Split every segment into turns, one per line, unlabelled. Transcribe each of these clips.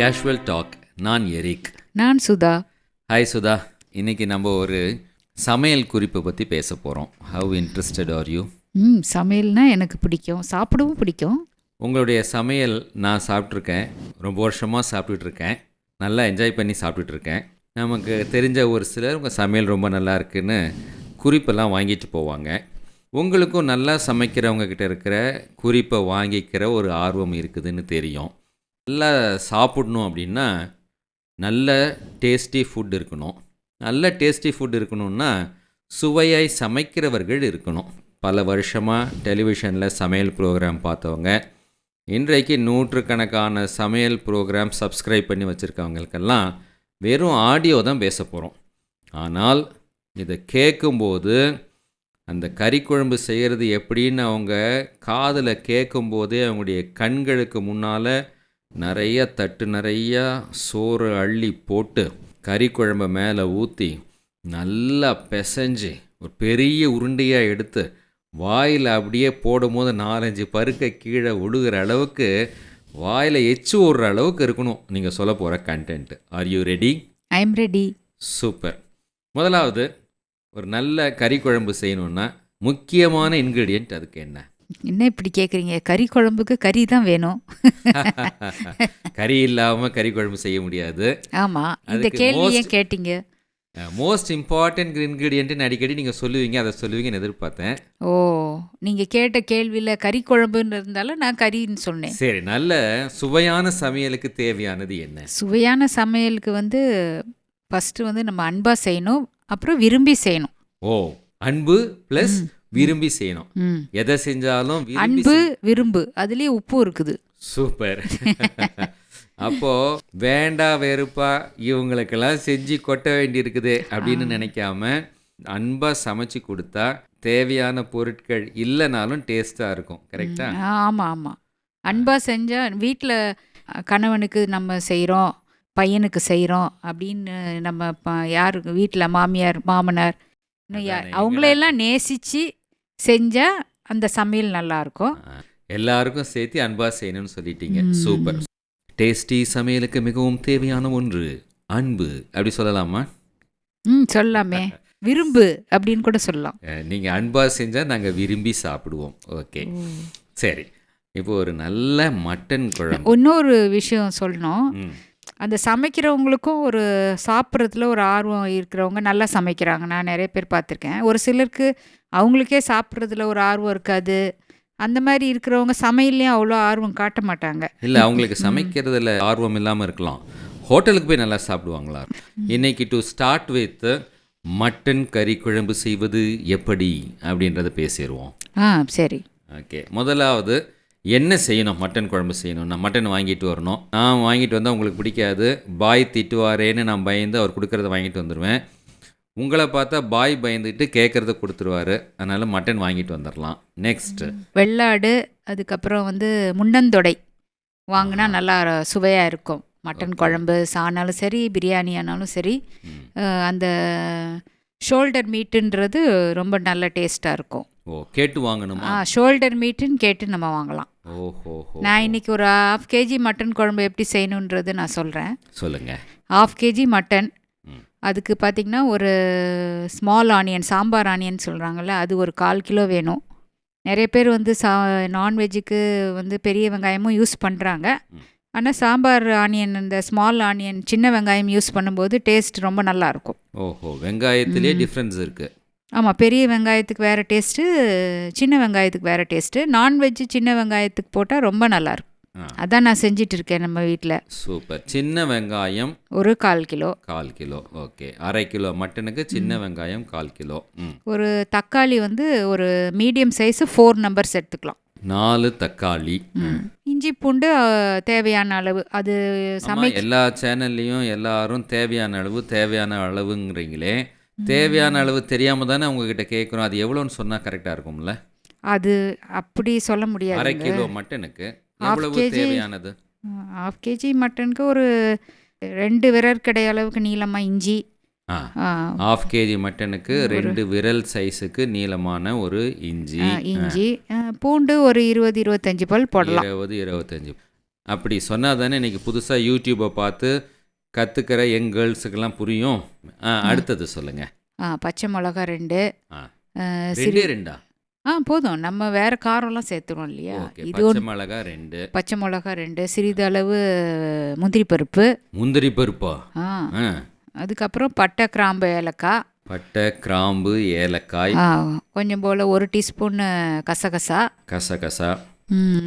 Casual talk நான் Eric.
நான் Sudha.
Hi Sudha. இன்னைக்கு நம்ம ஒரு சமையல் குறிப்பை பற்றி பேச போகிறோம் ஹவ் இன்ட்ரெஸ்டட் ஆர் யூ
ம் சமையல்னா எனக்கு பிடிக்கும். சாப்பிடவும் பிடிக்கும்.
உங்களுடைய சமையல் நான் சாப்பிட்ருக்கேன் ரொம்ப வருஷமாக சாப்பிட்டுட்டு இருக்கேன் நல்லா என்ஜாய் பண்ணி சாப்பிட்டுட்டு இருக்கேன் நமக்கு தெரிஞ்ச ஒரு சிலர் உங்கள் சமையல் ரொம்ப நல்லா இருக்குன்னு குறிப்பெல்லாம் வாங்கிட்டு போவாங்க. உங்களுக்கும் நல்லா சமைக்கிறவங்க கிட்ட இருக்கிற குறிப்பை வாங்கிக்கிற ஒரு ஆர்வம் இருக்குதுன்னு தெரியும். நல்லா சாப்பிடணும் அப்படின்னா நல்ல டேஸ்டி ஃபுட் இருக்கணும். நல்ல டேஸ்டி ஃபுட் இருக்கணும்னா சுவையாய் சமைக்கிறவர்கள் இருக்கணும். பல வருஷமாக டெலிவிஷனில் சமையல் ப்ரோக்ராம் பார்த்தவங்க. இன்றைக்கு நூற்றுக்கணக்கான சமையல் ப்ரோக்ராம் சப்ஸ்கிரைப் பண்ணி வச்சுருக்கவங்களுக்கெல்லாம் வெறும் ஆடியோ தான் பேச போகிறோம் ஆனால் இதை கேட்கும்போது அந்த கறிக்குழம்பு செய்கிறது எப்படின்னு அவங்க காதில் கேட்கும்போதே அவங்களுடைய கண்களுக்கு முன்னால் நிறைய தட்டு நிறைய சோறு அள்ளி போட்டு கறிக்குழம்பை மேலே ஊற்றி நல்லா பிசைஞ்சு ஒரு பெரிய உருண்டையாக எடுத்து வாயில் அப்படியே போடும்போது நாலஞ்சு பருக்க கீழே விழுகிற அளவுக்கு வாயில் எச்சு விடுற அளவுக்கு இருக்கணும் நீங்கள் சொல்ல போகிற content are you ready
I am ready
super முதலாவது ஒரு நல்ல கறி குழம்பு செய்யணுன்னா முக்கியமான இன்க்ரீடியன்ட் அதுக்கு என்ன?
என்ன இப்படி கேட்குறீங்க கறி குழம்புக்கு கறி தான் வேணும்.
கறி இல்லாமல் கறி குழம்பு செய்ய முடியாது.
ஆமாம் இந்த கேள்வி ஏன் கேட்டீங்க?
மோஸ்ட் இம்பார்ட்டன்ட் இன்க்ரீடியன்ட்னு அடிக்கடி நீங்கள் சொல்லுவீங்க அதை சொல்லுவீங்கன்னு எதிர்பார்த்தேன்.
ஓ நீங்கள் கேட்ட கேள்வியில் கறி குழம்புன்னு இருந்தாலும் நான் கறின்னு சொன்னேன்.
சரி நல்ல சுவையான சமையலுக்கு தேவையானது என்ன?
சுவையான சமையலுக்கு வந்து ஃபஸ்ட்டு வந்து நம்ம அன்பாக செய்யணும் அப்புறம் விரும்பி செய்யணும்.
ஓ அன்பு ப்ளஸ் விரும்பி செய்யணும். எதை செஞ்சாலும்
அன்பு விரும்பு. அதுலேயே உப்பு இருக்குது.
சூப்பர். அப்போ வேண்டா வெறுப்பா இவங்களுக்கெல்லாம் செஞ்சு கொட்ட வேண்டியிருக்குது அப்படின்னு நினைக்காம அன்பா சமைச்சு கொடுத்தா தேவையான பொருட்கள் இல்லைனாலும் டேஸ்டா இருக்கும். கரெக்டா
ஆமாம் ஆமாம் அன்பாக செஞ்சால் வீட்டில் கணவனுக்கு நம்ம செய்கிறோம் பையனுக்கு செய்கிறோம் அப்படின்னு நம்ம யாருக்கு வீட்டில் மாமியார் மாமனார் இன்னும் அவங்களையெல்லாம் நேசித்து செஞ்சால் அந்த சமையல் நல்லாயிருக்கும்
எல்லாருக்கும் சேர்த்து அன்பா செய்யணும்னு சொல்லிட்டீங்க. சூப்பர். டேஸ்டி சமையலுக்கு மிகவும் தேவையான ஒன்று அன்பு. அப்படி சொல்லலாமா?
ம் சொல்லலாமே. விரும்பு அப்படின்னு கூட சொல்லலாம்.
அஹ், நீங்க அன்பா செஞ்சா நாங்க விரும்பி சாப்பிடுவோம். ஓகே. சரி. இப்போ ஒரு நல்ல மட்டன் குழம்பு.
இன்னொரு விஷயம் சொல்லணும். அந்த சமைக்கிறவங்களுக்கும் ஒரு சாப்பிட்றதுல ஒரு ஆர்வம் இருக்கிறவங்க நல்லா சமைக்கிறாங்க. நான் நிறைய பேர் பார்த்துருக்கேன். ஒரு சிலருக்கு அவங்களுக்கே சாப்பிட்றதுல ஒரு ஆர்வம் இருக்காது. அந்த மாதிரி இருக்கிறவங்க சமையல்லையும் அவ்வளோ ஆர்வம் காட்ட மாட்டாங்க.
இல்ல அவங்களுக்கு சமைக்கிறதுல ஆர்வம் இல்லாம இருக்கலாம். ஹோட்டலுக்கு போய் நல்லா சாப்பிடுவாங்களா? இன்னைக்கு டு ஸ்டார்ட் வித் மட்டன் கறி குழம்பு செய்வது எப்படி? அப்படின்றத பேசிடுவோம்
ஆ சரி.
ஓகே. முதலாவது என்ன செய்யணும்? மட்டன் குழம்பு செய்யணும்னா மட்டன் வாங்கிட்டு வரணும். நான் வாங்கிட்டு வந்தால் உங்களுக்கு பிடிக்காது. பாய் திட்டுவாரேன்னு நான் பயந்து அவர் கொடுக்கறத வாங்கிட்டு வந்துடுவேன் உங்களை பார்த்தா பாய் பயந்துட்டு கேட்குறத கொடுத்துருவாரு. அதனால் மட்டன் வாங்கிட்டு வந்துடலாம் நெக்ஸ்ட்
வெள்ளாடு அதுக்கப்புறம் வந்து முண்டந்தொடை வாங்கினா நல்லா சுவையாக இருக்கும். மட்டன் குழம்பு சானாலும் சரி பிரியாணி ஆனாலும் சரி அந்த ஷோல்டர் மீட்டுன்றது ரொம்ப நல்ல டேஸ்ட்டாக இருக்கும்.
ஓ கேட்டு வாங்கணுமா?
ஆ ஷோல்டர் மீட்டுன்னு கேட்டு நம்ம வாங்கலாம்.
ஓஹோ
நான் இன்னைக்கு ஒரு ஹாஃப் கேஜி மட்டன் குழம்பு எப்படி செய்யணுன்றது நான் சொல்கிறேன்
சொல்லுங்க.
Half KG mutton. அதுக்கு பார்த்திங்கன்னா ஒரு ஸ்மால் ஆனியன் சாம்பார் ஆனியன் சொல்கிறாங்கல்ல அது ஒரு கால் கிலோ வேணும். நிறைய பேர் வந்து சா நான்வெஜ்ஜுக்கு வந்து பெரிய வெங்காயமும் யூஸ் பண்ணுறாங்க. ஆனால் சாம்பார் ஆனியன் இந்த ஸ்மால் ஆனியன் சின்ன வெங்காயம் யூஸ் பண்ணும்போது டேஸ்ட் ரொம்ப நல்லாயிருக்கும்
ஓஹோ வெங்காயத்திலே டிஃப்ரென்ஸ் இருக்கு.
ஆமாம் பெரிய வெங்காயத்துக்கு வேறு டேஸ்ட்டு சின்ன வெங்காயத்துக்கு வேறு டேஸ்ட்டு நான்வெஜ்ஜு சின்ன வெங்காயத்துக்கு போட்டால் ரொம்ப நல்லாயிருக்கும். அதான் நான் செஞ்சிட்டு இருக்கேன் நம்ம வீட்டில்
சூப்பர். சின்ன வெங்காயம்.
ஒரு கால் கிலோ.
கால் கிலோ. ஓகே. அரை கிலோ மட்டனுக்கு சின்ன வெங்காயம் கால் கிலோ.
ஒரு தக்காளி வந்து ஒரு மீடியம் சைஸு ஃபோர் நம்பர்ஸ் எடுத்துக்கலாம்.
நாலு தக்காளி.
இஞ்சி பூண்டு தேவையான அளவு. அது சமை
எல்லா சேனல்லையும் எல்லாரும் தேவையான அளவு தேவையான அளவுங்கிறீங்களே. தேவையான அளவு தெரியாம தானே உங்ககிட்ட கேட்குறோம் அது எவ்வளோன்னு சொன்னா கரெக்டா இருக்கும்ல?
அது அப்படி சொல்ல
அரை
முடியாது
கிலோ மட்டனுக்கு. எவ்வளவு. தேவையானது?
ஹாஃப் கேஜி மட்டனுக்கு ஒரு ரெண்டு விரற்கடை அளவுக்கு நீளமாக இஞ்சி.
ஹாஃப் கேஜி மட்டனுக்கு ரெண்டு விரல் சைஸுக்கு நீளமான ஒரு இஞ்சி.
இஞ்சி. பூண்டு ஒரு இருபது இருபத்தஞ்சி பல் போடலாம்.
இருபது இருபத்தஞ்சு. அப்படி சொன்னால் தானே இன்றைக்கி புதுசாக யூடியூப்பை பார்த்து கற்றுக்கிற யங் கேர்ள்ஸுக்கெல்லாம் புரியும். அடுத்தது சொல்லுங்கள்
பச்சை மிளகா ரெண்டு.
ரெண்டே ரெண்டா?
ஆ போதும். நம்ம வேற காரம்லாம் சேர்த்துறோம் இல்லையா? இது
பச்சை மிளகா ரெண்டு.
பச்சை மிளகா ரெண்டு. சிறிதளவு முந்திரி பருப்பு.
முந்திரி பருப்பா?
ஆ. அதுக்கப்புறம் பட்டை கிராம்பு ஏலக்காய்.
பட்டை கிராம்பு ஏலக்காய்.
கொஞ்சம் போல் ஒரு டீஸ்பூன் கசகசா.
கசகசா.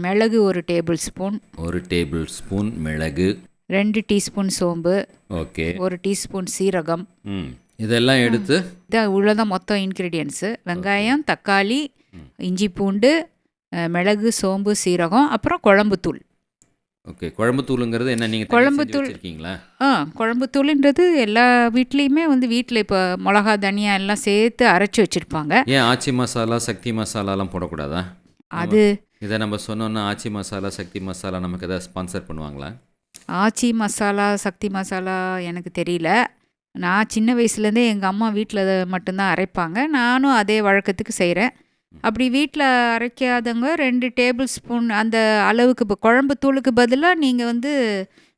மிளகு ஒரு டேபிள் ஸ்பூன்.
ஒரு டேபிள் ஸ்பூன் மிளகு.
ரெண்டு டீஸ்பூன் சோம்பு.
ஓகே.
ஒரு டீஸ்பூன் சீரகம்.
இதெல்லாம் எடுத்து?
இதான் இவ்வளோதான் மொத்தம் இன்க்ரீடியன்ஸு வெங்காயம் தக்காளி இஞ்சி பூண்டு மிளகு சோம்பு சீரகம் அப்புறம் குழம்புத்தூள்
ஓகே. குழம்பு தூளுங்கிறது என்ன? நீங்கள்
குழம்பு
குழம்பு
தூள்.
வச்சுருக்கீங்களா?
ஆ குழம்புத்தூளுன்றது எல்லா வீட்லேயுமே வந்து வீட்டில் இப்போ மிளகா தனியா எல்லாம் சேர்த்து அரைச்சி வச்சுருப்பாங்க.
ஏன் ஆச்சி மசாலா சக்தி மசாலாலாம் போடக்கூடாதா?
அது
இதை நம்ம சொன்னோன்னா ஆச்சி மசாலா சக்தி மசாலா நமக்கு எதாவது ஸ்பான்சர் பண்ணுவாங்களா?
ஆச்சி மசாலா சக்தி மசாலா எனக்கு தெரியல. நான் சின்ன வயசுலேருந்தே எங்கள் அம்மா வீட்டில் மட்டும்தான் அரைப்பாங்க. நானும் அதே வழக்கத்துக்கு செய்கிறேன் அப்படி வீட்டில் அரைக்காதவங்க ரெண்டு டேபிள் ஸ்பூன் அந்த அளவுக்கு இப்போ குழம்பு தூளுக்கு பதிலாக நீங்கள் வந்து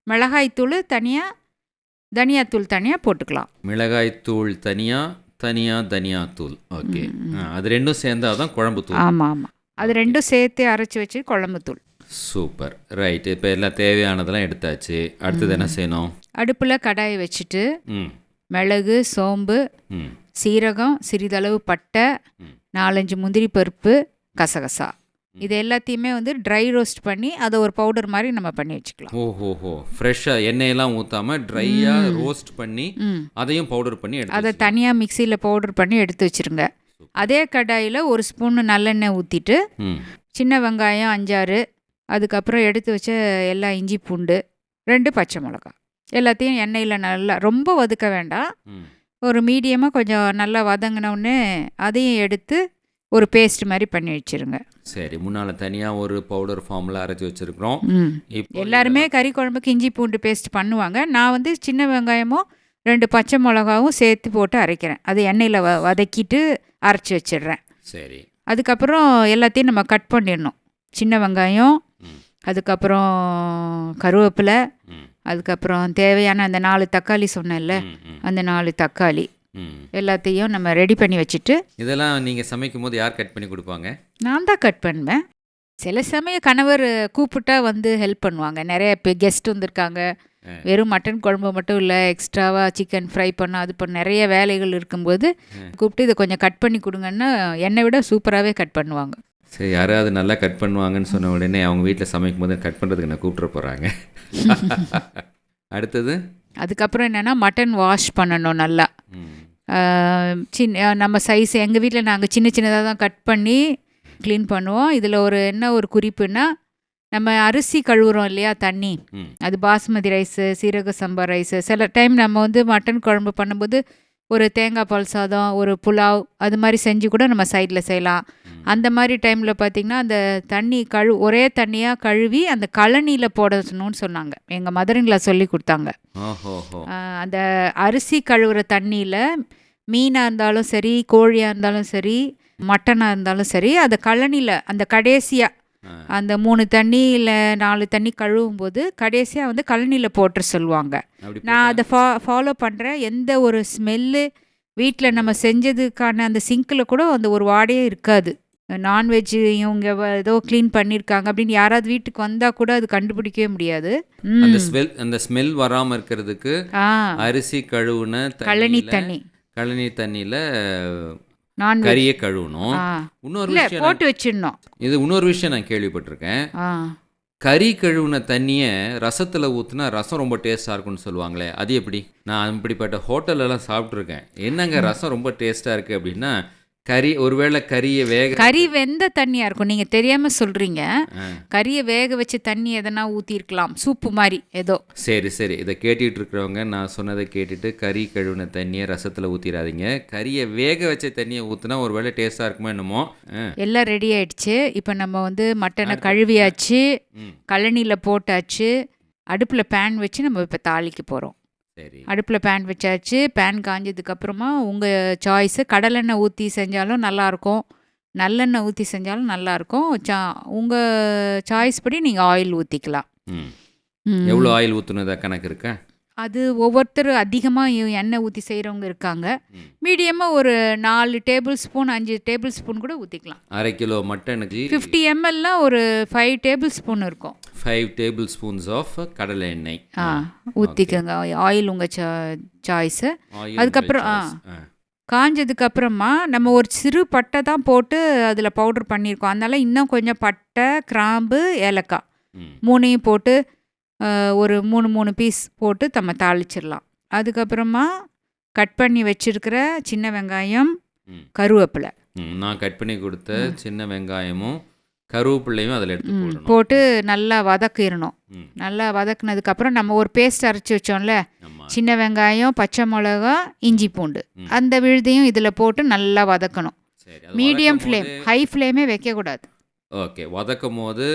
மிளகாய் தூள் தனியாக தனியாத்தூள் தனியாக போட்டுக்கலாம்.
மிளகாய் தூள் தனியாக தனியாக தனியா தூள். ஓகே. அது ரெண்டும் சேர்ந்தாதான் தான் குழம்பு தூள்.
ஆமாம் ஆமாம் அது ரெண்டும் சேர்த்து அரைச்சி வச்சு குழம்பு தூள்.
சூப்பர். ரைட் இப்போ எல்லாம் தேவையானதெல்லாம் எடுத்தாச்சு. அடுத்தது என்ன செய்யணும்?
அடுப்பில் கடாயை வச்சுட்டு மிளகு சோம்பு சீரகம் சிறிதளவு பட்டை. நாலஞ்சு முந்திரி பருப்பு கசகசா. இது எல்லாத்தையுமே வந்து ட்ரை ரோஸ்ட் பண்ணி அதை ஒரு பவுடர் மாதிரி நம்ம பண்ணி வச்சுக்கலாம்.
ஓஹோஹோ. ஃப்ரெஷ்ஷாக எண்ணெயெல்லாம் ஊற்றாமல் ட்ரையாக ரோஸ்ட் பண்ணி அதையும் பவுடர் பண்ணி
அதை தனியாக மிக்சியில் பவுடர் பண்ணி எடுத்து வச்சுருங்க. அதே கடாயில் ஒரு ஸ்பூன் நல்லெண்ணெய் ஊற்றிட்டு சின்ன வெங்காயம் அஞ்சாறு அதுக்கப்புறம் எடுத்து வச்ச எல்லா இஞ்சி பூண்டு ரெண்டு பச்சை மிளகா எல்லாத்தையும் எண்ணெயில் நல்லா ரொம்ப வதக்க வேண்டாம். ஒரு மீடியமாக கொஞ்சம் நல்லா வதங்கினோடனே அதையும் எடுத்து ஒரு பேஸ்ட் மாதிரி பண்ணி வச்சுருங்க.
சரி முன்னால் தனியாக ஒரு பவுடர் ஃபார்மில் அரைச்சி வச்சுருக்குறோம்.
எல்லாருமே கறி குழம்புக்கு இஞ்சி பூண்டு பேஸ்ட் பண்ணுவாங்க. நான் வந்து சின்ன வெங்காயமும் ரெண்டு பச்சை மிளகாவும் சேர்த்து போட்டு அரைக்கிறேன். அது எண்ணெயில் வ வதக்கிட்டு அரைச்சி வச்சிடுறேன்.
சரி.
அதுக்கப்புறம் எல்லாத்தையும் நம்ம கட் பண்ணிடணும். சின்ன வெங்காயம் அதுக்கப்புறம் கருவேப்பிலை அதுக்கப்புறம் தேவையான அந்த நாலு தக்காளி சொன்னேன்ல அந்த நாலு தக்காளி. எல்லாத்தையும் நம்ம ரெடி பண்ணி வச்சுட்டு
இதெல்லாம் நீங்கள் சமைக்கும் போது யார் கட் பண்ணி கொடுப்பாங்க?
நான் தான் கட் பண்ணுவேன். சில சமயம் கணவர் கூப்பிட்டா வந்து ஹெல்ப் பண்ணுவாங்க. நிறைய இப்போ கெஸ்ட் வந்திருக்காங்க. வெறும் மட்டன் குழம்பு மட்டும் இல்லை எக்ஸ்ட்ராவாக சிக்கன் ஃப்ரை பண்ண அது பண்ண நிறைய வேலைகள் இருக்கும்போது கூப்பிட்டு இதை கொஞ்சம் கட் பண்ணி கொடுங்கன்னா என்னை விட சூப்பராகவே கட் பண்ணுவாங்க.
சரி யாராவது நல்லா கட் பண்ணுவாங்கன்னு சொன்ன உடனே அவங்க வீட்டில் சமைக்கும் போது கட் பண்ணுறதுக்கு நான் கூப்பிட்டு போகிறாங்க அடுத்தது?
அதுக்கப்புறம் என்னென்னா மட்டன் வாஷ் பண்ணணும் நல்லா. சின்ன நம்ம சைஸ் எங்கள் வீட்டில் நாங்கள் சின்ன சின்னதாக தான் கட் பண்ணி க்ளீன் பண்ணுவோம். இதில் ஒரு என்ன ஒரு குறிப்புன்னா நம்ம அரிசி கழுவுறோம் இல்லையா தண்ணி. அது பாஸ்மதி ரைஸு சீரக சம்பா ரைஸு சில டைம் நம்ம வந்து மட்டன் குழம்பு பண்ணும்போது ஒரு தேங்காய் பால் சாதம் ஒரு புலாவ் அது மாதிரி செஞ்சு கூட நம்ம சைடில் செய்யலாம். அந்த மாதிரி டைமில் பார்த்திங்கன்னா அந்த தண்ணி கழு ஒரே தண்ணியாக கழுவி அந்த கழனியில் போடணும்னு சொன்னாங்க. எங்கள் மதரின்ல சொல்லி கொடுத்தாங்க. அந்த அரிசி கழுவுற தண்ணியில் மீனாக இருந்தாலும் சரி கோழியாக இருந்தாலும் சரி மட்டனாக இருந்தாலும் சரி அதை கழனியில் அந்த கடைசியாக. அந்த மூணு தண்ணி இல்லை நாலு தண்ணி கழுவும் போது கடைசியாக வந்து கழனியில் போட்டுற சொல்லுவாங்க. நான் அதை ஃபா ஃபாலோ பண்ணுறேன் எந்த ஒரு ஸ்மெல்லு வீட்டில் நம்ம செஞ்சதுக்கான அந்த சிங்கில் கூட அந்த ஒரு வாடையே இருக்காது. நான்வெஜ் இவங்க ஏதோ க்ளீன் பண்ணியிருக்காங்க அப்படின்னு யாராவது வீட்டுக்கு வந்தால் கூட அது கண்டுபிடிக்கவே முடியாது.
அந்த ஸ்மெல் அந்த ஸ்மெல் வராமல் இருக்கிறதுக்கு அரிசி கழுவுன
கழனி தண்ணி.
கழனி தண்ணியில் கறியை கழுவணும். இன்னொரு விஷயம்
போட்டு வச்சிடணும்.
இது இன்னொரு விஷயம் நான் கேள்விப்பட்டிருக்கேன். கறி கழுவுன தண்ணியை ரசத்தில் ஊற்றுனா ரசம் ரொம்ப டேஸ்ட்டாக இருக்கும்னு சொல்லுவாங்களே அது எப்படி? நான் இப்படிப்பட்ட ஹோட்டல்லலாம் சாப்பிட்ருக்கேன் என்னங்க ரசம் ரொம்ப டேஸ்ட்டாக இருக்குது அப்படின்னா கறி ஒருவேளை கறியை வேக
கறி வெந்த தண்ணியாக இருக்கும். நீங்கள் தெரியாமல் சொல்கிறீங்க. கறியை வேக வச்ச தண்ணி எதனா ஊற்றிருக்கலாம் சூப்பு மாதிரி ஏதோ.
சரி சரி. இதை கேட்டுட்டு இருக்கிறவங்க நான் சொன்னதை கேட்டுட்டு கறி கழுவின தண்ணியை ரசத்தில் ஊற்றிடாதீங்க கறியை வேக வச்ச தண்ணியை ஊற்றினா ஒரு வேளை டேஸ்ட்டாக இருக்குமோ என்னமோ.
எல்லாம் ரெடி ஆயிடுச்சு. இப்போ நம்ம வந்து மட்டனை கழுவியாச்சு. கழனியில் போட்டாச்சு. அடுப்பில் பேன் வச்சு நம்ம இப்போ தாளிக்க போகிறோம்
சரி.
அடுப்பில் பேன் வச்சாச்சு. பேன் காஞ்சதுக்கப்புறமா உங்கள் சாய்ஸு கடலெண்ணெய் ஊற்றி செஞ்சாலும் நல்லாயிருக்கும் நல்லெண்ணெய் ஊற்றி செஞ்சாலும் நல்லாயிருக்கும் சா உங்கள் சாய்ஸ் படி நீங்கள் ஆயில் ஊற்றிக்கலாம்.
எவ்வளோ ஆயில் ஊற்றுனதா கணக்கு இருக்கா?
அது ஒவ்வொருத்தர் அதிகமாக எண்ணெய் ஊற்றி செய்கிறவங்க இருக்காங்க. மீடியமாக ஒரு நாலு டேபிள் ஸ்பூன் அஞ்சு டேபிள் ஸ்பூன் கூட ஊற்றிக்கலாம்
அரை கிலோ மட்டனுக்கு
ஃபிஃப்டி எம்எல்லாம் ஒரு ஃபைவ் டேபிள் ஸ்பூன் இருக்கும்.
ஃபைவ் டேபிள் ஸ்பூன்ஸ் ஆஃப் கடலை எண்ணெய்.
ஆ ஊற்றிக்கோங்க ஆயில் உங்கள் சா சாய்ஸு. அதுக்கப்புறம், ஆ.
choice. ஆ.
காஞ்சதுக்கு அப்புறமா நம்ம ஒரு சிறு பட்டை தான் போட்டு அதில் பவுடர் பண்ணியிருக்கோம். அதனால இன்னும் கொஞ்சம் பட்டை கிராம்பு ஏலக்காய் மூணையும் போட்டு ஒரு மூணு மூணு பீஸ் போட்டு நம்ம தாளிச்சிடலாம். அதுக்கப்புறமா கட் பண்ணி வச்சிருக்கிற சின்ன வெங்காயம். கருவேப்பிலை.
நான் கட் பண்ணி கொடுத்த சின்ன வெங்காயமும் கருவேப்பிள்ளையும் அதில் எடுத்து
போட்டு நல்லா வதக்கிடணும். நல்லா வதக்குனதுக்கப்புறம் நம்ம ஒரு பேஸ்ட் அரைச்சி வச்சோம்ல? சின்ன வெங்காயம் பச்சை மிளகா இஞ்சி பூண்டு. அந்த விழுதையும் இதில் போட்டு நல்லா வதக்கணும். மீடியம் ஃப்ளேம் ஹை ஃப்ளேமே வைக்கக்கூடாது.
ஓகே வதக்கும் போது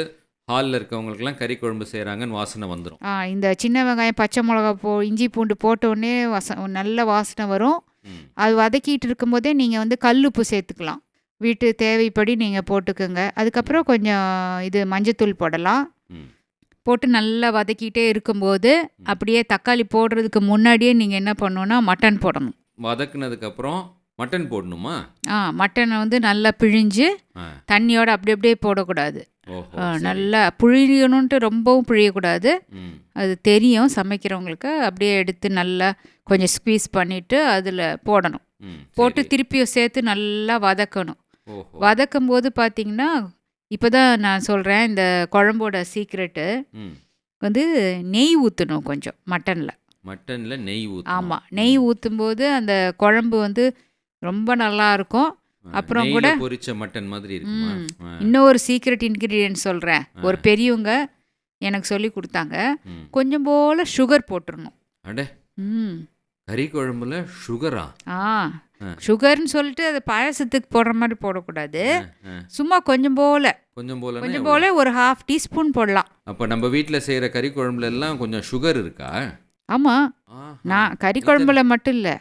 ஹாலில் இருக்கவங்களுக்குலாம் கறி குழம்பு செய்கிறாங்கன்னு வாசனை வந்துடும்
இந்த சின்ன வெங்காயம் பச்சை மிளகா போ இஞ்சி பூண்டு போட்ட உடனே வச நல்ல வாசனை வரும். அது வதக்கிட்டு இருக்கும்போதே நீங்கள் வந்து கல்லுப்பு சேர்த்துக்கலாம். வீட்டு தேவைப்படி நீங்கள் போட்டுக்கோங்க. அதுக்கப்புறம் கொஞ்சம் இது மஞ்சத்தூள் போடலாம். போட்டு நல்லா வதக்கிட்டே இருக்கும்போது அப்படியே தக்காளி போடுறதுக்கு முன்னாடியே நீங்கள் என்ன பண்ணணும்னா மட்டன் போடணும்.
வதக்குனதுக்கப்புறம் மட்டன் போடணுமா?
ஆ மட்டனை வந்து நல்லா பிழிஞ்சு தண்ணியோட அப்படி அப்படியே போடக்கூடாது. நல்லா புழியணுன்ட்டு ரொம்பவும் புழியக்கூடாது. அது தெரியும் சமைக்கிறவங்களுக்கு. அப்படியே எடுத்து நல்லா கொஞ்சம் ஸ்க்வீஸ் பண்ணிவிட்டு அதில் போடணும். போட்டு. திருப்பியும் சேர்த்து நல்லா வதக்கணும். வதக்கும் போது பார்த்தீங்கன்னா இப்போ தான் நான் சொல்கிறேன் இந்த குழம்போட சீக்ரெட்டு வந்து நெய் ஊற்றணும் கொஞ்சம் மட்டனில்.
மட்டனில் நெய் ஊற்றணும்
ஆமாம் நெய் ஊற்றும்போது அந்த குழம்பு வந்து ரொம்ப நல்லா இருக்கும். அப்புறம் கூட
பொரிச்ச மட்டன் மாதிரி.
இன்னொரு சீக்ரெட் இன்க்ரீடியன்ட் சொல்கிறேன். ஒரு பெரியவங்க எனக்கு சொல்லி கொடுத்தாங்க. கொஞ்சம் போல் சுகர் போட்டுடணும்
அட.
ம்.
கறி குழம்புல சுகரா
ஆ. சுகர்னு சொல்லிட்டு அது பாயசத்துக்கு போடுற மாதிரி போடக்கூடாது. சும்மா கொஞ்சம் போல.
கொஞ்சம் போல
கொஞ்சம் போல ஒரு ஹாஃப் டீஸ்பூன் போடலாம்.
அப்போ நம்ம வீட்டில் செய்கிற கறி குழம்புல எல்லாம் கொஞ்சம் சுகர் இருக்கா?
ஆமாம்
ஆஹா.
நான் கறி குழம்புல மட்டும் இல்லை.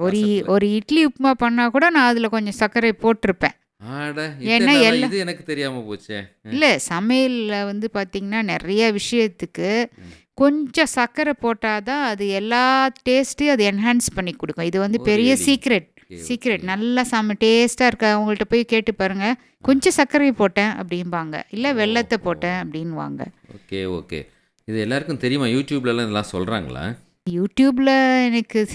ஒரு ஒரு இட்லி உப்புமா பண்ணால் கூட நான் அதில் கொஞ்சம் சர்க்கரை போட்டிருப்பேன். ஏன்னா
இத்தனை நாளா
எல்லா-
இது எனக்கு தெரியாம போச்சே?
இல்லை சமையலில் வந்து பார்த்திங்கன்னா நிறைய விஷயத்துக்கு கொஞ்சம் சர்க்கரை போட்டால் தான் அது எல்லா டேஸ்ட்டையும் அது என்ஹான்ஸ் பண்ணி கொடுக்கும். இது வந்து பெரிய? Secret secret. நல்லா செம்ம டேஸ்ட்டாக இருக்க? அவங்கள்ட்ட போய் கேட்டு பாருங்க. கொஞ்சம் சர்க்கரை போட்டேன் அப்படிம்பாங்க. இல்லை வெள்ளத்தை. போட்டேன் அப்படின்வாங்க
ஓகே ஓகே. இது எல்லாருக்கும் தெரியுமா? யூடியூப்லலாம் இதெல்லாம் சொல்கிறாங்களா
யூடியூப்பில் எனக்கு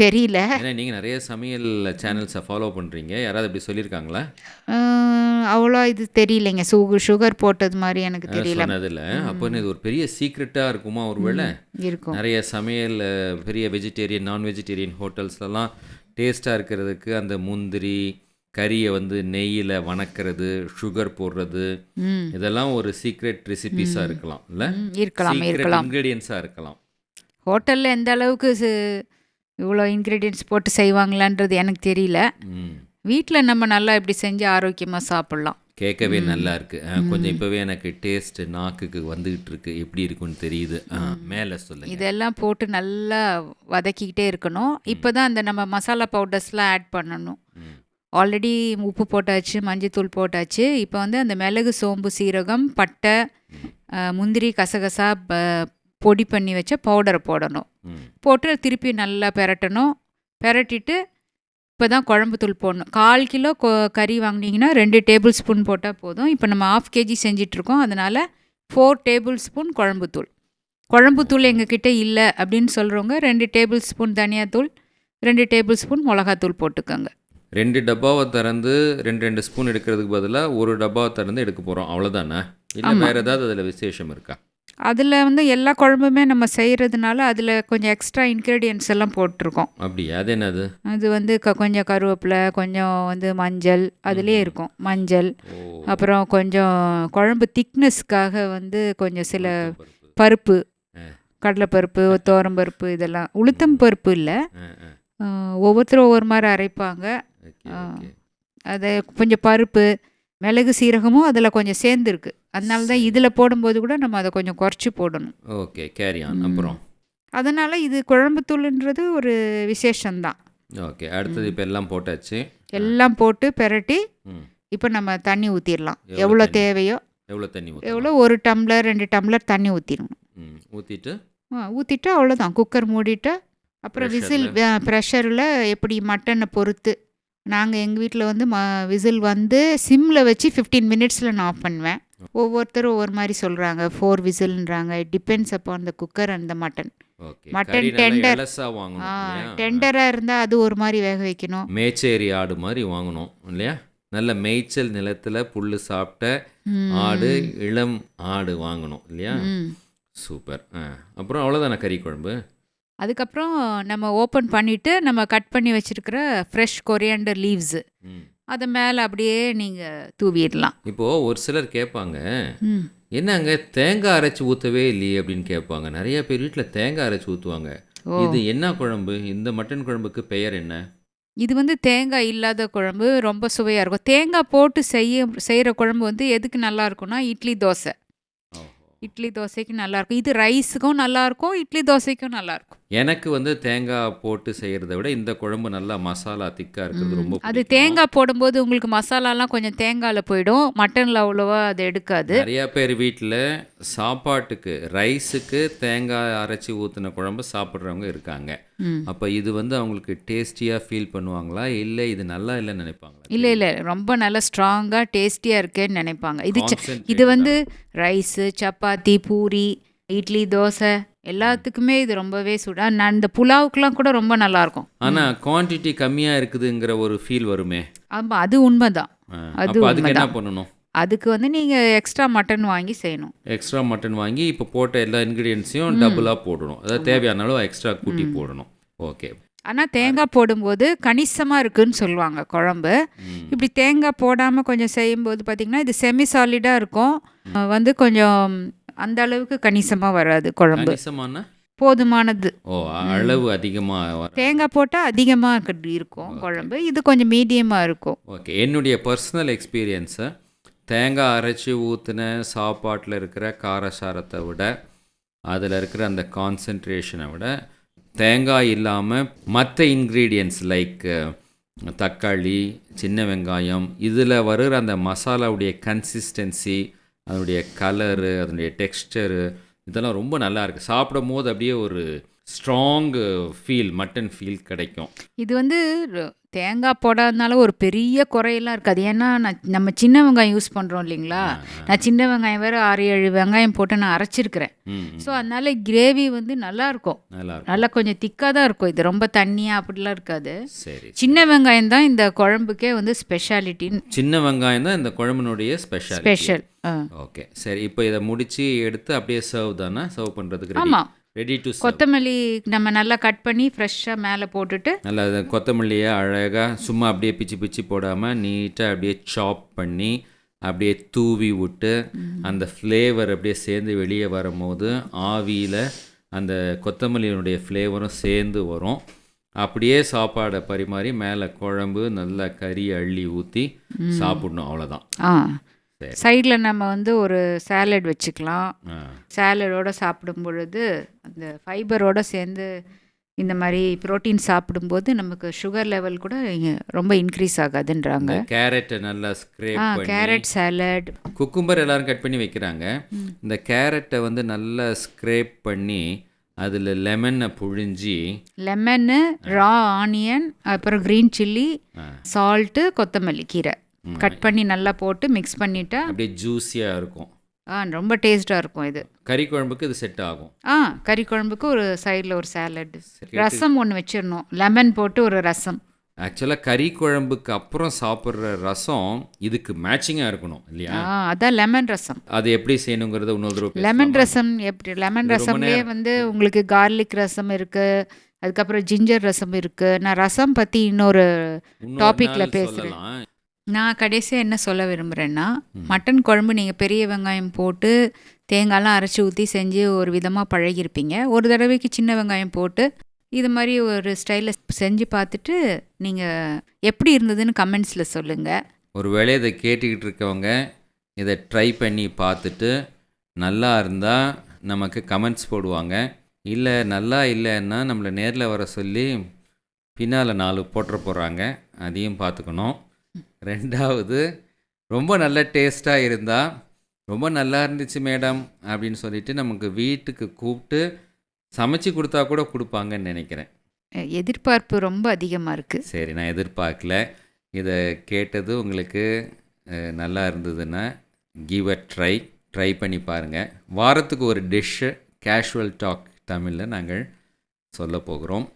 தெரியல.
ஏன்னா நீங்கள் நிறைய சமையல் சேனல்ஸை ஃபாலோ பண்ணுறீங்க யாராவது இப்படி சொல்லியிருக்காங்களா?
அவ்வளோ இது தெரியலைங்க. சுகர் சுகர் போட்டது மாதிரி எனக்கு தெரியல.
சொன்னதில்ல. அப்போ இது ஒரு பெரிய சீக்ரெட்டாக இருக்குமா ஒருவேளை?
இருக்கும்.
நிறைய சமையல் பெரிய வெஜிடேரியன் நான் வெஜிடேரியன் ஹோட்டல்ஸ்லலாம் டேஸ்ட்டாக இருக்கிறதுக்கு அந்த முந்திரி கறியை வந்து நெய்யில் வணக்கிறது சுகர் போடுறது இதெல்லாம் ஒரு சீக்ரெட் ரெசிபிஸாக இருக்கலாம் இல்லை?
இருக்கலாம்
இன்க்ரீடியன்ஸாக இருக்கலாம்.
ஹோட்டலில் எந்த அளவுக்கு இவ்வளோ இன்க்ரீடியன்ட்ஸ் போட்டு செய்வாங்களான்றது எனக்கு தெரியல. வீட்டில் நம்ம நல்லா இப்படி செஞ்சு ஆரோக்கியமாக சாப்பிட்லாம்.
கேட்கவே நல்லா இருக்கு. கொஞ்சம் இப்போவே எனக்கு டேஸ்ட் நாக்குக்கு வந்துகிட்டு இருக்கு. எப்படி இருக்குன்னு தெரியுது. மேலே சொல்லுங்க.
இதெல்லாம் போட்டு நல்லா வதக்கிக்கிட்டே இருக்கணும். இப்போ தான் அந்த நம்ம மசாலா பவுடர்ஸ்லாம் ஆட் பண்ணணும். ஆல்ரெடி உப்பு போட்டாச்சு மஞ்சத்தூள் போட்டாச்சு. இப்போ வந்து அந்த மிளகு சோம்பு சீரகம் பட்டை முந்திரி கசகசா ப- பொடி பண்ணி வச்ச பவுடரை போடணும். போட்டு திருப்பி நல்லா பெரட்டணும். பெரட்டிட்டு இப்போ தான் குழம்பு தூள் போடணும். கால் கிலோ கொ கறி வாங்கினீங்கன்னா ரெண்டு டேபிள் ஸ்பூன் போட்டால் போதும். இப்போ நம்ம ஆஃப் கேஜி செஞ்சிட்ருக்கோம். அதனால் ஃபோர் டேபிள் ஸ்பூன் குழம்பு தூள். குழம்பு தூள் எங்ககிட்ட இல்லை அப்படின்னு சொல்கிறவங்க ரெண்டு டேபிள் ஸ்பூன் தனியாத்தூள் ரெண்டு டேபிள் ஸ்பூன் மிளகாத்தூள் போட்டுக்கோங்க.
ரெண்டு டப்பாவை திறந்து ரெண்டு ரெண்டு ஸ்பூன் எடுக்கிறதுக்கு பதிலாக ஒரு டப்பாவை திறந்து எடுக்க போகிறோம் அவ்வளோதானே இல்லை. வேறு ஏதாவது அதில் விசேஷம் இருக்கா?
அதில் வந்து எல்லா குழம்புமே நம்ம செய்கிறதுனால அதில் கொஞ்சம் எக்ஸ்ட்ரா இன்க்ரீடியன்ட்ஸ் எல்லாம் போட்டிருக்கோம்.
அப்படியா? அது என்னது?
அது வந்து க கொஞ்சம் கருவேப்பிலை கொஞ்சம் வந்து மஞ்சள் அதுலேயே இருக்கும். மஞ்சள் அப்புறம் கொஞ்சம் குழம்பு திக்னஸ்க்காக வந்து கொஞ்சம் சில
பருப்பு.
கடலைப்பருப்பு பருப்பு இதெல்லாம். உளுத்தம் பருப்பு இல்லை. ஒவ்வொருத்தரும் ஒவ்வொரு மாதிரி அரைப்பாங்க. அது கொஞ்சம் பருப்பு மிளகு சீரகமும் அதில் கொஞ்சம் சேர்ந்துருக்கு. அதனால தான் இதில் போடும்போது கூட நம்ம அதை கொஞ்சம் குறைச்சி போடணும்.
ஓகே கேரி ஆன் அப்புறம்?
அதனால் இது குழம்புத்தூள்ன்றது ஒரு விசேஷம்தான்.
ஓகே அடுத்தது இப்போ எல்லாம் போட்டாச்சு.
எல்லாம் போட்டு பெரட்டி இப்போ நம்ம தண்ணி ஊற்றிடலாம்
எவ்வளோ?
தேவையோ
எவ்வளோ தண்ணி
எவ்வளோ? ஒரு டம்ளர் ரெண்டு டம்ளர் தண்ணி ஊற்றிடணும்
ஊற்றிட்டு
ஊற்றிட்டு அவ்வளோதான் குக்கர் மூடிட்டு அப்புறம் விசில் ப்ரெஷரில் எப்படி மட்டனை பொறுத்து நாங்கள் எங்கள் வீட்டில் வந்து ம விசில் வந்து சிம்மில் வச்சு ஃபிஃப்டீன் மினிட்ஸில் நான் ஆஃப் பண்ணுவேன். ஒவ்வொருத்தரும் ஒவ்வொரு மாதிரி சொல்கிறாங்க ஃபோர் விசில்ன்றாங்க. இட் டிபெண்ட்ஸ் அப்பான் அந்த cooker and the mutton mutton
இல்லையா?
டெண்டராக இருந்தால் அது ஒரு மாதிரி வேக வைக்கணும்.
மேச்சேரி ஆடு மாதிரி வாங்கணும் இல்லையா? நல்ல மேய்ச்சல் நிலத்தில் புல் சாப்பிட்ட. ஆடு இளம் ஆடு வாங்கணும் இல்லையா. சூப்பர். அப்புறம் அவ்வளோதானே கறி குழம்பு?
அதுக்கப்புறம் நம்ம ஓப்பன் பண்ணிவிட்டு நம்ம கட் பண்ணி வச்சுருக்கிற ஃப்ரெஷ் கொரியாண்டர் லீவ்ஸு அதை மேலே அப்படியே நீங்கள் தூவிடலாம்.
இப்போது ஒரு சிலர் கேட்பாங்க என்னங்க தேங்காய் அரைச்சி ஊற்றவே இல்லையே? அப்படின்னு கேட்பாங்க. நிறைய பேர் வீட்டில் தேங்காய் அரைச்சி ஊற்றுவாங்க இது என்ன குழம்பு? இந்த மட்டன் குழம்புக்கு பெயர் என்ன?
இது வந்து தேங்காய் இல்லாத குழம்பு ரொம்ப சுவையாக இருக்கும். தேங்காய் போட்டு செய்ய செய்கிற குழம்பு வந்து எதுக்கு நல்லா இருக்கும்னா இட்லி தோசை. இட்லி தோசைக்கு நல்லா இருக்கும். இது ரைஸுக்கும் நல்லா இருக்கும் இட்லி தோசைக்கும் நல்லா இருக்கும்.
எனக்கு வந்து தேங்காய் போட்டு செய்கிறத விட இந்த குழம்பு நல்லா மசாலா திக்காக இருக்கிறது ரொம்ப
அது. தேங்காய் போடும்போது உங்களுக்கு மசாலாலாம் கொஞ்சம் தேங்காயில் போயிடும். மட்டனில் அவ்வளோவா அது எடுக்காது.
நிறைய பேர் வீட்டில் சாப்பாட்டுக்கு ரைஸுக்கு தேங்காய் அரைச்சி ஊற்றின குழம்பு சாப்பிட்றவங்க இருக்காங்க. அப்போ இது வந்து அவங்களுக்கு டேஸ்டியாக ஃபீல் பண்ணுவாங்களா? இல்லை இது நல்லா இல்லைன்னு நினைப்பாங்களா?
இல்லை இல்லை. ரொம்ப நல்லா ஸ்ட்ராங்காக டேஸ்டியாக இருக்குன்னு நினைப்பாங்க. இது இது வந்து ரைஸு சப்பாத்தி பூரி இட்லி தோசை. எல்லாத்துக்குமே இது ரொம்பவே சுட. நான் இந்த புலாவுக்குலாம் கூட ரொம்ப நல்லாயிருக்கும்
ஆனால் குவான்டிட்டி கம்மியாக இருக்குதுங்கிற ஒரு ஃபீல் வருமே.
ஆமாம் அது உண்மைதான். அது
அதுக்கு என்ன. பண்ணணும்?
அதுக்கு வந்து நீங்கள் எக்ஸ்ட்ரா மட்டன் வாங்கி செய்யணும்.
எக்ஸ்ட்ரா மட்டன் வாங்கி இப்போ போட்ட எல்லா இன்க்ரீடியன்ஸையும் டபுளாக போடணும். அதாவது தேவையான அளவு எக்ஸ்ட்ரா கூட்டி போடணும். ஓகே
ஆனால் தேங்காய் போடும்போது கணிசமாக இருக்குன்னு சொல்லுவாங்க குழம்பு. இப்படி தேங்காய் போடாமல் கொஞ்சம் செய்யும்போது பார்த்திங்கன்னா இது செமி சாலிடாக இருக்கும் வந்து கொஞ்சம் அந்த அளவுக்கு கணிசமாக வராது குழம்பு. போதுமானது.
ஓ அளவு அதிகமாக
தேங்காய் போட்டால் அதிகமாக இருக்கும் குழம்பு. இது கொஞ்சம் மீடியமாக இருக்கும்.
ஓகே என்னுடைய பர்சனல் எக்ஸ்பீரியன்ஸை தேங்காய் அரைச்சி ஊற்றின சாப்பாட்டில் இருக்கிற காரசாரத்தை விட அதில் இருக்கிற அந்த கான்சன்ட்ரேஷனை விட தேங்காய் இல்லாமல் மற்ற இன்க்ரீடியன்ஸ் லைக் தக்காளி சின்ன வெங்காயம் இதில் வருகிற அந்த மசாலாவுடைய கன்சிஸ்டன்சி அதனுடைய கலரு அதனுடைய டெக்ஸ்டரு இதெல்லாம் ரொம்ப நல்லா இருக்குது சாப்பிடும் போது அப்படியே ஒரு ஸ்ட்ராங் ஃபீல் மட்டன் ஃபீல் கிடைக்கும்.
இது வந்து தேங்காய் போடாதனால ஒரு பெரிய குறையெல்லாம் இருக்காது. ஏன்னா நான் நம்ம சின்ன வெங்காயம் யூஸ் பண்ணுறோம் இல்லைங்களா? நான் சின்ன வெங்காயம் வேறு ஆறு ஏழு வெங்காயம் போட்டு நான் அரைச்சிருக்கிறேன். ஸோ அதனால கிரேவி வந்து நல்லா இருக்கும்
நல்லா
கொஞ்சம் திக்காக தான் இருக்கும். இது ரொம்ப தண்ணியாக அப்படிலாம் இருக்காது.
சரி
சின்ன வெங்காயம் தான் இந்த குழம்புக்கே வந்து ஸ்பெஷாலிட்டின்னு
சின்ன வெங்காயம் தான் இந்த குழம்பினுடைய ஸ்பெஷல்
ஸ்பெஷல்
ஓகே சரி. இப்போ இதை முடிச்சு எடுத்து அப்படியே சர்வ் தானே? சர்வ் பண்ணுறதுக்கு
ஆமாம்
ரெடி டு
கொத்தமல்லி நம்ம நல்லா கட் பண்ணி ஃப்ரெஷ்ஷாக மேலே போட்டுட்டு
நல்லா கொத்தமல்லியை அழகாக சும்மா அப்படியே பிச்சு பிச்சு போடாமல் நீட்டாக அப்படியே சாப் பண்ணி அப்படியே தூவி விட்டு அந்த ஃப்ளேவர் அப்படியே சேர்ந்து வெளியே வரும்போது ஆவியில் அந்த கொத்தமல்லியினுடைய ஃப்ளேவரும் சேர்ந்து வரும். அப்படியே சாப்பாடை பரிமாறி மேலே குழம்பு நல்லா கறி அள்ளி ஊற்றி சாப்பிடணும் அவ்வளோதான்.
சைடில் நம்ம வந்து ஒரு சாலட் வச்சுக்கலாம். சாலடோட சாப்பிடும் பொழுது அந்த ஃபைபரோட சேர்ந்து இந்த மாதிரி புரோட்டீன் சாப்பிடும்போது நமக்கு சுகர் லெவல் கூட ரொம்ப இன்க்ரீஸ் ஆகாதுன்றாங்க.
கேரட்டை நல்லா ஸ்க்ரேப்
ஆ கேரட் சாலட்
குக்கும்பர் எல்லாரும் கட் பண்ணி வைக்கிறாங்க. இந்த கேரட்டை வந்து நல்லா ஸ்க்ரேப் பண்ணி அதில் லெமனை புழிஞ்சி
லெமனு ரா ஆனியன் அப்புறம் க்ரீன் சில்லி. சால்ட்டு கொத்தமல்லி கீரை. கட் பண்ணி நல்லா போட்டு மிக்ஸ் பண்ணிட்டா
அப்படியே ஜூஸியாக இருக்கும்
ஆ ரொம்ப டேஸ்ட்டாக இருக்கும் இது
கறி குழம்புக்கு இது செட் ஆகும்
ஆ கறி குழம்புக்கு ஒரு சைடில் ஒரு சாலட். ரசம் ஒன்று வச்சிடணும் லெமன் போட்டு ஒரு ரசம்
ஆக்சுவலாக கறி குழம்புக்கு அப்புறம் சாப்பிட்ற ரசம் இதுக்கு மேட்சிங்காக இருக்கணும் இல்லையா
அதான் லெமன் ரசம்
அது எப்படி செய்யணுங்கிறத இன்னொரு தடவை
லெமன்
பேசலாமா?
ரசம் எப்படி லெமன் ரசம்லேயே. வந்து உங்களுக்கு கார்லிக் ரசம் இருக்கு அதுக்கப்புறம் ஜிஞ்சர் ரசம் இருக்கு நான் ரசம் பற்றி இன்னொரு பேசுறேன்.
சொல்லலாம்.
நான் கடைசியாக என்ன சொல்ல விரும்புகிறேன்னா மட்டன் குழம்பு நீங்கள் பெரிய வெங்காயம் போட்டு தேங்காய்லாம் அரைச்சி ஊற்றி செஞ்சு ஒரு விதமாக பழகியிருப்பீங்க ஒரு தடவைக்கு சின்ன வெங்காயம் போட்டு இது மாதிரி ஒரு ஸ்டைலில் செஞ்சு பார்த்துட்டு நீங்கள் எப்படி இருந்ததுன்னு கமெண்ட்ஸில் சொல்லுங்கள்
ஒருவேளை இதை கேட்டுக்கிட்டு இருக்கவங்க இதை ட்ரை பண்ணி பார்த்துட்டு நல்லா இருந்தால் நமக்கு கமெண்ட்ஸ் போடுவாங்க. இல்லை நல்லா இல்லைன்னா நம்மளை நேரில் வர சொல்லி பின்னால் நாலு போட்டுற போகிறாங்க அதையும் பார்த்துக்கணும். ரெண்டாவது ரொம்ப நல்ல டேஸ்ட்டாக இருந்தால் ரொம்ப நல்லா இருந்துச்சு மேடம் அப்படின்னு சொல்லிட்டு நமக்கு வீட்டுக்கு கூப்பிட்டு சமைச்சு கொடுத்தா கூட கொடுப்பாங்கன்னு நினைக்கிறேன்.
எதிர்பார்ப்பு ரொம்ப அதிகமாக இருக்குது
சரி நான் எதிர்பார்க்கல. இதை கேட்டது உங்களுக்கு நல்லா இருந்ததுன்னா கிவ் அ ட்ரை ட்ரை பண்ணி பாருங்கள் வாரத்துக்கு ஒரு டிஷ்ஷு கேஷுவல் டாக் தமிழில் நாங்கள் சொல்ல போகிறோம்.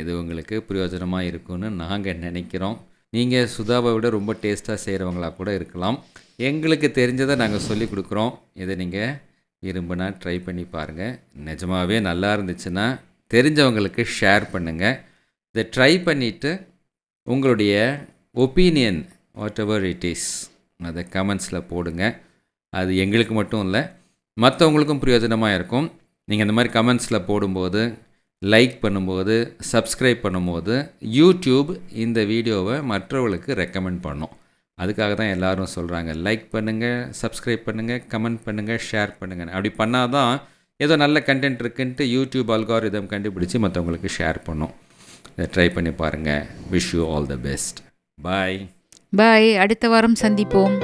இது உங்களுக்கு பிரயோஜனமாக இருக்கும்னு நாங்கள் நினைக்கிறோம். நீங்கள் சுதாவை விட ரொம்ப டேஸ்ட்டாக செய்கிறவங்களா கூட இருக்கலாம். எங்களுக்கு தெரிஞ்சதை நாங்கள் சொல்லி கொடுக்குறோம். இதை நீங்கள் விரும்பினா ட்ரை பண்ணி பாருங்கள் நிஜமாகவே நல்லா இருந்துச்சுன்னா தெரிஞ்சவங்களுக்கு ஷேர் பண்ணுங்கள் இதை ட்ரை பண்ணிவிட்டு உங்களுடைய opinion whatever it is அதை கமெண்ட்ஸில் போடுங்க. அது எங்களுக்கு மட்டும் இல்லை மற்றவங்களுக்கும் பிரயோஜனமாக இருக்கும். நீங்கள் இந்த மாதிரி கமெண்ட்ஸில் போடும்போது லைக் பண்ணும்போது சப்ஸ்கிரைப் பண்ணும்போது யூடியூப் இந்த வீடியோவை மற்றவர்களுக்கு ரெக்கமெண்ட் பண்ணும். அதுக்காக தான் எல்லாரும் சொல்கிறாங்க லைக் பண்ணுங்கள் சப்ஸ்கிரைப் பண்ணுங்கள் கமெண்ட் பண்ணுங்கள் ஷேர் பண்ணுங்கள் அப்படி பண்ணால் தான் ஏதோ நல்ல கண்டென்ட் இருக்குன்ட்டு யூடியூப் அல்காரிதம் கண்டுபிடிச்சி மற்றவங்களுக்கு ஷேர் பண்ணும். இதை ட்ரை பண்ணி பாருங்கள் wish you all the best bye
bye அடுத்த வாரம் சந்திப்போம்.